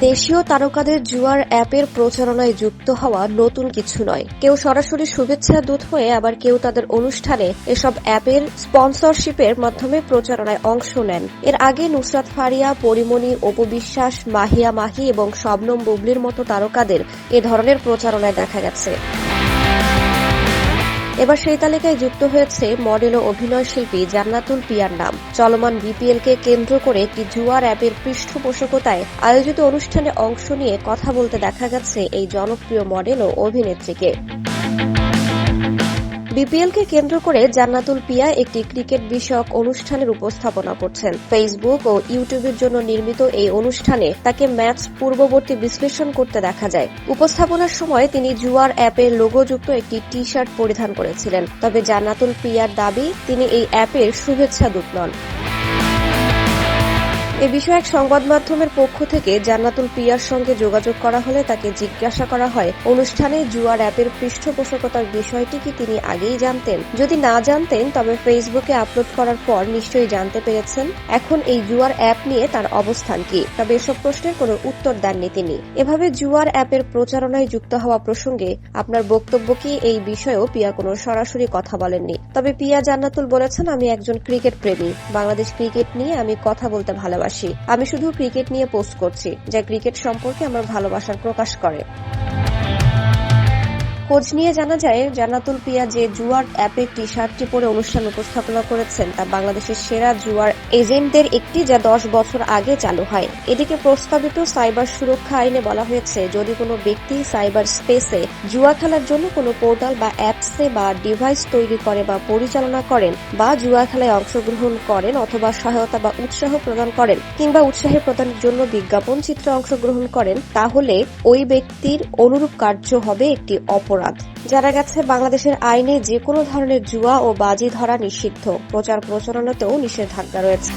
দেশীয় তারকাদের জুয়ার অ্যাপের প্রচারণায় যুক্ত হওয়া নতুন কিছু নয়। কেউ সরাসরি শুভেচ্ছা দূত হয়ে আবার কেউ তাদের অনুষ্ঠানে এসব অ্যাপের স্পন্সরশিপের মাধ্যমে প্রচারণায় অংশ নেন। এর আগে নুসরাত ফারিয়া, পরিমণি অপবিশ্বাস মাহিয়া মাহি এবং শবনম বুবলির মতো তারকাদের এ ধরনের প্রচারণায় দেখা গেছে। এবার সেই তালিকায় যুক্ত হয়েছে মডেল ও অভিনয় শিল্পী জান্নাতুল পিয়ার নাম। চলমান বিপিএল কে কেন্দ্র করে একটি জুয়ার অ্যাপের পৃষ্ঠপোষকতায় আয়োজিত অনুষ্ঠানে অংশ নিয়ে কথা বলতে দেখা গেছে এই জনপ্রিয় মডেল ও অভিনেত্রীকে। বিপিএল কে কেন্দ্র করে জান্নাতুল পিয়া একটি ক্রিকেট বিষয়ক অনুষ্ঠানের উপস্থাপনা করছেন। ফেসবুক ও ইউটিউবের জন্য নির্মিত এই অনুষ্ঠানে তাকে ম্যাচ পূর্ববর্তী বিশ্লেষণ করতে দেখা যায়। উপস্থাপনার সময় তিনি জুয়ার অ্যাপের লোগোযুক্ত একটি টি শার্ট পরিধান করেছিলেন। তবে জান্নাতুল পিয়ার দাবি, তিনি এই অ্যাপের শুভেচ্ছা দূত নন। এ বিষয়ে এক সংবাদ মাধ্যমের পক্ষ থেকে জান্নাতুল পিয়ার সঙ্গে যোগাযোগ করা হলে তাকে জিজ্ঞাসা করা হয়, অনুষ্ঠানে জুয়ার অ্যাপের পৃষ্ঠপোষকতার বিষয়টি কি তিনি আগেই জানতেন? যদি না জানতেন, তবে ফেসবুকে আপলোড করার পর নিশ্চয়ই জানতে পেরেছেন। এখন এই জুয়ার অ্যাপ নিয়ে তার অবস্থান কি? তবে এসব প্রশ্নের কোনো উত্তর দেননি তিনি। এভাবে জুয়ার অ্যাপের প্রচারণায় যুক্ত হওয়া প্রসঙ্গে আপনার বক্তব্য কি? এই বিষয়েও পিয়া কোনো সরাসরি কথা বলেননি। তবে পিয়া জান্নাতুল বলেছেন, আমি একজন ক্রিকেট প্রেমী। বাংলাদেশ ক্রিকেট নিয়ে আমি কথা বলতে ভালোবাসি। আমি শুধু ক্রিকেট নিয়ে পোস্ট করছি যা ক্রিকেট সম্পর্কে আমার ভালোবাসার প্রকাশ করে। খোঁজ নিয়ে জানা যায়, জান্নাতুল পিয়া যে জুয়ার অ্যাপে টি শার্টটি পরে অনুষ্ঠান উপস্থাপনা করেছেন, তা বাংলাদেশের সেরা জুয়ার এজেন্টদের একটি যা দশ বছর আগে চালু হয়। এদিকে প্রস্তাবিত সাইবার সুরক্ষা আইনে বলা হয়েছে, যদি কোনো ব্যক্তি সাইবার স্পেসে জুয়া খেলার জন্য কোনো পোর্টাল বা অ্যাপসে বা ডিভাইস তৈরি করে বা পরিচালনা করেন বা জুয়া খেলায় অংশগ্রহণ করেন অথবা সহায়তা বা উৎসাহ প্রদান করেন কিংবা উৎসাহে প্রদানের জন্য বিজ্ঞাপন চিত্রে অংশগ্রহণ করেন, তাহলে ওই ব্যক্তির অনুরূপ কার্য হবে একটি অপরাধ। জানা গেছে, বাংলাদেশের আইনে যে কোনো ধরনের জুয়া ও বাজি ধরা নিষিদ্ধ। প্রচার প্রচারণাতেও নিষেধাজ্ঞা রয়েছে।